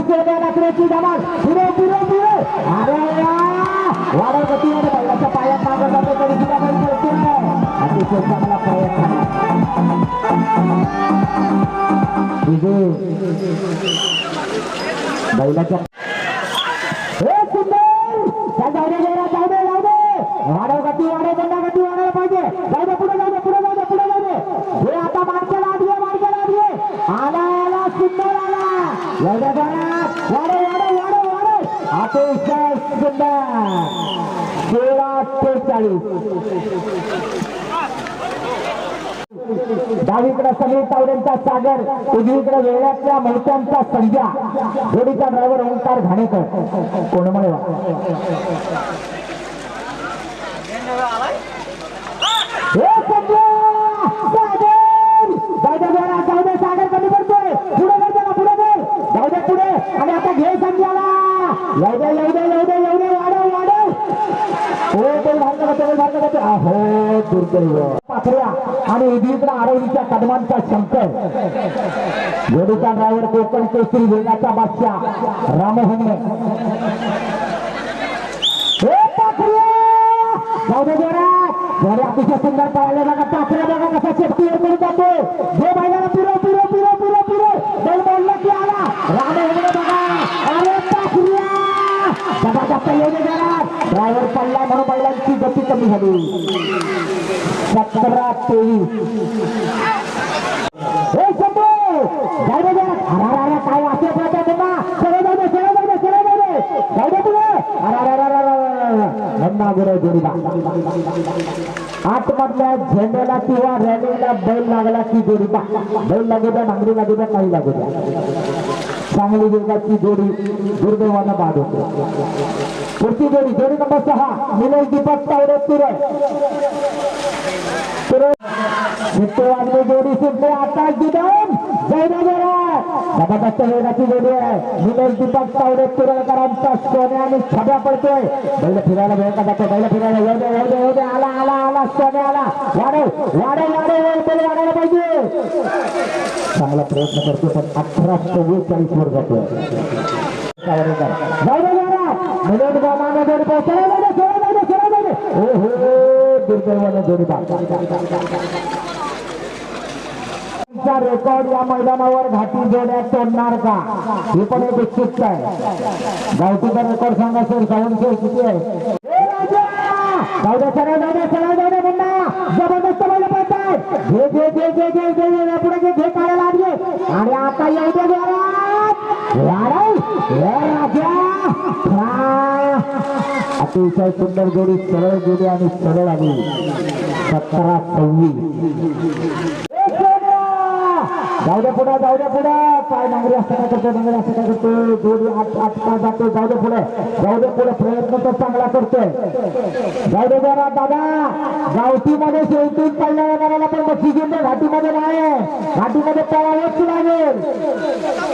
istilahnya Reci ada kita melakukan itu डावीकडे समीर तावड्यांचा सागर उजवीकडे वेळातल्या मैत्यांचा संध्या. जोडीचा ड्रायव्हर ओंकार घाणेकर. कोणमळे अहो दुर्दैव पाखऱ्या आणि उजवीकडे आरवलीच्या कदमांचा शंकर जोडीचा ड्रायव्हर कोकण केसरी वेगाचा बादशाह रामहंग हे पाखऱ्या जाऊ दे जोरात जोरे अतिशय सुंदर पळाले बघा पाखऱ्या बघा कसा शेपटी करून जातो जे बैलाला पुरो पुरो पुरो पुरो पुरो बैल बोलला की आला रामहंग बघा अरे पाखऱ्या जबरदस्त येऊ दे जरा. अरे अरे अरे काय वाचले पळतात त्यांना सरळ जाऊ दे सरळ जाऊ दे सरळ जाऊ दे जाऊ दे पुढे अरे अरे अरे अरे अरे अरे धन्ना गुरु जोडीला आतमधल्या झेंड्याला किंवा रॅलीला बैल लागला की जोडीला बैल लागू द्या नांगरी लागू द्या काही लागू द्या चांगली वेगाची जोडी दुर्दैवानं बाद होते पुढची जोडी जोडी नंबर सहा निलेश दीपक तावडे तुरळ सिट्टे वाजले जोडी सिट्टे आकाश दिदन जबरदस्त वेगाची जोडी आहे निलेश दीपक तावडे तुरळकरांचा सोन्या आणि छब्या पडतोय बैल फिरायला वेळ का जातो बैल फिरायला येऊ दे येऊ दे येऊ दे आला आला आला सोन्या आला वाढव वाढव वाढव वाढव बैल वाढायला पाहिजे चांगला प्रयत्न करतो पण अठरा चव्वेचाळीस वर जातोय जाऊ दे जरा. मिलिंद गोमाने जोडी पाहू. सरळ जाऊ दे, सरळ जाऊ दे, सरळ जाऊ दे. ओ हो दुर्दैवानं जोडी बा चा रेकॉर्ड या मैदानावर घाटी जोड्या तोडणार का ही पण एक उत्सुकता आहे गावठीचा रेकॉर्ड सांगा सर सावंत सर किती आहे ए राजा! जाऊ दे सरळ जाऊ दे सरळ जाऊ दे मुन्ना जबरदस्त बैल पळतायत घे घे घे घे घे घे घे पुढे घे घे काढायला आली आणि आता येऊ दे अतिशय सुंदर जोडी सरळ जोडी आणि सरळ आली सतरा सव्वीस जाऊ द्या पुढे जाऊ द्या पुढे. काय नांगरी असताना करतो नांगरी असताना करतो जोडी आठ आठ काय जातो जाऊ द्या पुढे. जाऊ द्या पुढे प्रयत्न तर चांगला करतोय. जाऊ दे जरा दादा. गावठीमध्ये शेवटून पहिल्या येणाऱ्याला पण बक्षीस घेऊन दे. घाटीमध्ये नाही घाटीमध्ये पळावंच लागेल येऊ दे जरा येऊ दे जरा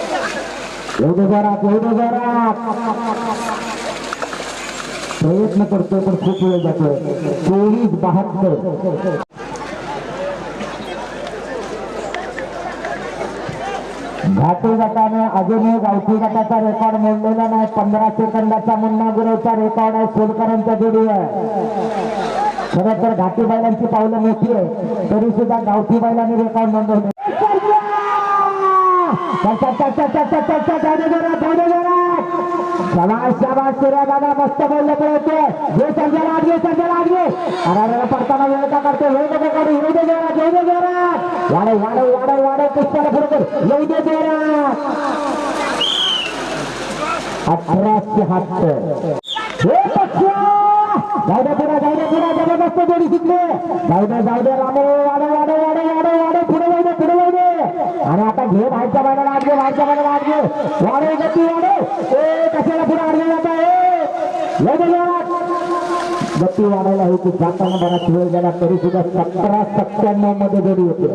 प्रयत्न करतोय पण खूप वेळ जातो चोवीस बहात्तर. घाटी गटाने अजूनही गावठी गटाचा रेकॉर्ड मोडलेला नाही. पंधरा सेकंदाचा मुन्ना गुरवचा रेकॉर्ड आहे. सोलकरांच्या जोडी आहे. खरं तर घाटी बैलांची पावलं मोठी आहे. तरी सुद्धा गावठी बैलांनी रेकॉर्ड नोंदवले. शाबास शाबास सूर्या दादा मस्त बोलले पळते हे संजय लागले संजय लागले अरे पडताना वेळ का करतो वेळ नको काढू येऊ दे जोरात येऊ दे जोरात वाढव वाढव वाढव वाढव पुष्पाला पुढे कर येऊ दे जोरात अठराशे हात हे पक्ष्या जाऊ दे पुढे जाऊ दे पुढे जबरदस्त जोडी शिकले जाऊ दे जाऊ दे रामो वाढव वाढव वाढव वाढव वाढव पुढे जाऊ दे पुढे जाऊ दे आणि आता घे बाहेरच्या बाहेर आठ घे बाहेरच्या बाहेर आठ घे. वाढव गती वाढव. ए कशाला पुढे आडले जात आहे? गती वाढायला होती जाताना बराच वेळ गेला तरी सुद्धा सतरा सत्त्याण्णवमध्ये जोडी होते.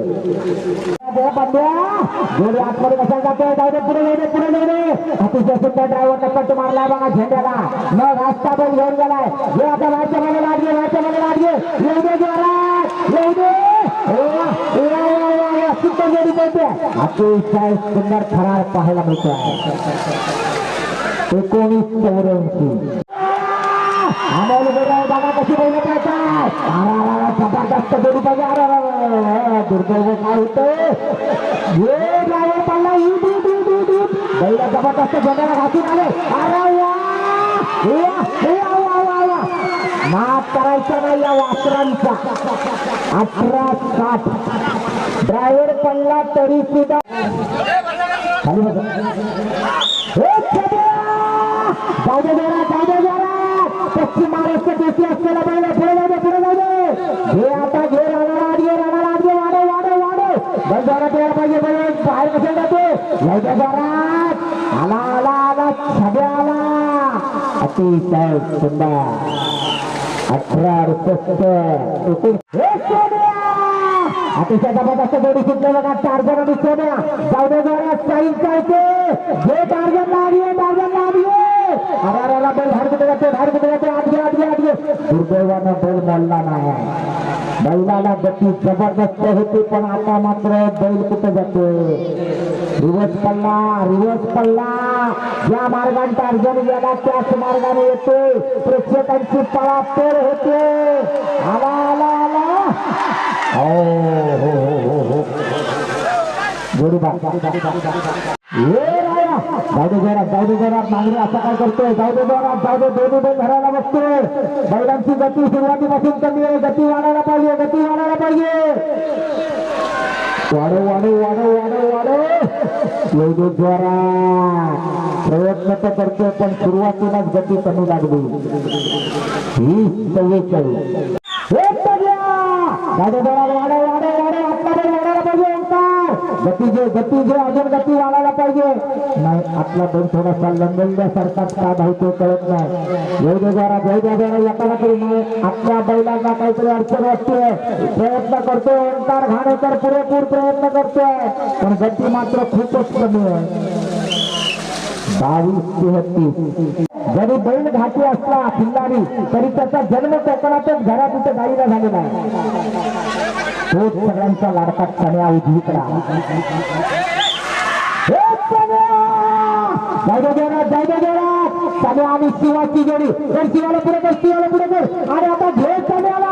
जोडी आतमध्ये कशाला जातोय जाऊ दे पुढे जाऊ दे पुढे जाऊ दे. अतिशय सुद्धा ड्रायव्हरने कट मारलाय बघा झेंड्याला. न रास्ता बैल घेऊन गेलाय. हे आता बाहेरच्या मध्ये लागले बाहेरच्या मध्ये लागले येऊ दे जोरात येऊ दे. ओ, वा, वा, वा, वा. सुंदर जोडी मिळते अतिशय सुंदर थरार पाहायला मिळतो एकोणीस चौऱ्याऐंशी अमोल बेराव बघा कशी बैल पळतात जबरदस्त जोडी पाहिजे अरे अरे, अरे, अरे, अरे, दुर्दैव काय होतंय ये ड्रायव्हर पडला ईट ईट ईट ईट ईट बैला जबरदस्त जोड्याला घासून आले अरे वा हे वा, हे वा, वा, वा, वा. माफ करायचा नाही या वासरांचा अठरा साठ ड्रायव्हर पडला तरी सुद्धा पश्चिम महाराष्ट्र देशी असलेला पहिला पुढे जाऊ दे पुढे जाऊ दे. हे आता घे राणा आड घे राणा वाढव वाढव वाढव. बैल पाहिजे बाहेर जोरात. आला आला आला. छबे आला. अतिशय सुंदर. अठरा रुपये. अतिशय ज़बरदस्त जोडी सुटले बघा चार जण आणि सोन्या जाऊ दे जोरात साईन चालते जे टार्गेट अरे अरे अरे बैल गती ज़बरदस्त होती मात्र बैल कुठे जाते। रिवर्स पल्ला रिवर्स पल्ला। ज्या मार्गाने टार्गेट गेला त्याच मार्गाने येते। होते। आला आला आला। प्रयत्न तो करते गति कमी लगे गती जे गती जे अजून गती वाढायला पाहिजे नाही आपला बैल थोडासा लंबल्यासारखा का धावतो कळत नाही येऊ दे जरा जाऊ द्या जरा एकाला तरी नाही आपल्या बैलांना काहीतरी अडचण वाटते प्रयत्न करतोय ओंकार घाणेकर पुरेपूर प्रयत्न करतोय पण गती मात्र खूपच कमी आहे बावीस तेहतीस. जरी बैल घाटी असला खिल्लारी तरी त्याचा जन्म कोकणातच घरात इथं गाईला झालेला आहे. तोच सगळ्यांचा लाडका कण्या उजवीकडा. हे कण्या! जाऊ दे जोरात, आणि शिवाची जोडी. तर शिवाला पुढे कर शिवाला पुढे कर. आणि आता घे कण्याला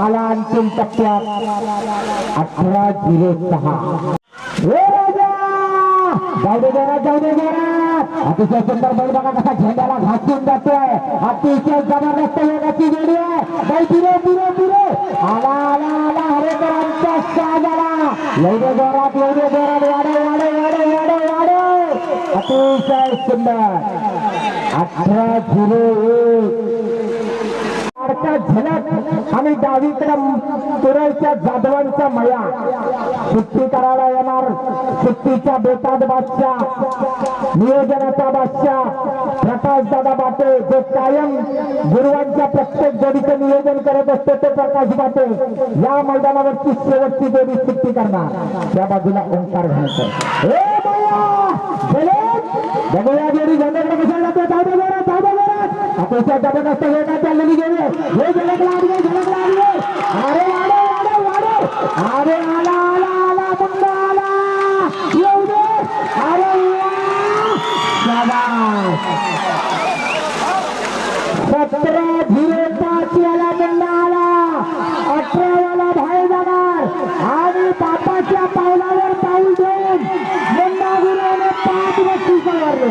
आला अंतिम टप्प्यात अठरा झिरो सहा. जाऊ दे जोरात जाऊ दे जोरात अतिशय सुंदर बैल बघा कसा झेंड्याला घासून जातोय. अतिशय जबरदस्त वेगाची जोडी आहे. बाई पुरे पुरे पुरे आला आला आला. हरेकरांचा साज आला येऊ दे जोरात येऊ दे जोरात. वाढव वाढव वाढव वाढव वाढव. अतिशय सुंदर. अठरा झिरो एक. लाडका झलक आणि डावीकडे तुरळच्या जाधवांचा मया. सुट्टी करायला येणार. सुट्टीच्या बेतात बादशाह. नियोजनाचा बादशाह. प्रकाश दादा बाटे जो कायम गुरुवांच्या प्रत्येक जोडीचं नियोजन करत असतो ते प्रकाश बाटे. या मैदानावरची शेवटची जोडी सुट्टी करणार. त्या बाजूला ओंकार घालतो बघूया जोडी झेंड्याकडे कशाला जाते? जाऊ दे जोरात, जाऊ दे जोरात. अतिशय जबरदस्त वेगात चाललेली हे झलक लागले झलक लागले अरे वाढव वाढव वाढव अरे आला आला आला मुंडा आला येऊ दे अरे वा! शाबास. सतरा झिरो पाच याला मुंडा आला अठरा याला बाहेर जाणार आणि बापाच्या पावलावर पाऊल देऊन मुंडा गुरुने पाच बक्षीस मारले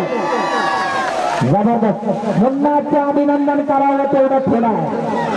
जबरदस्त. मुन्नाचे अभिनंदन करावं तेवढं थोडं आहे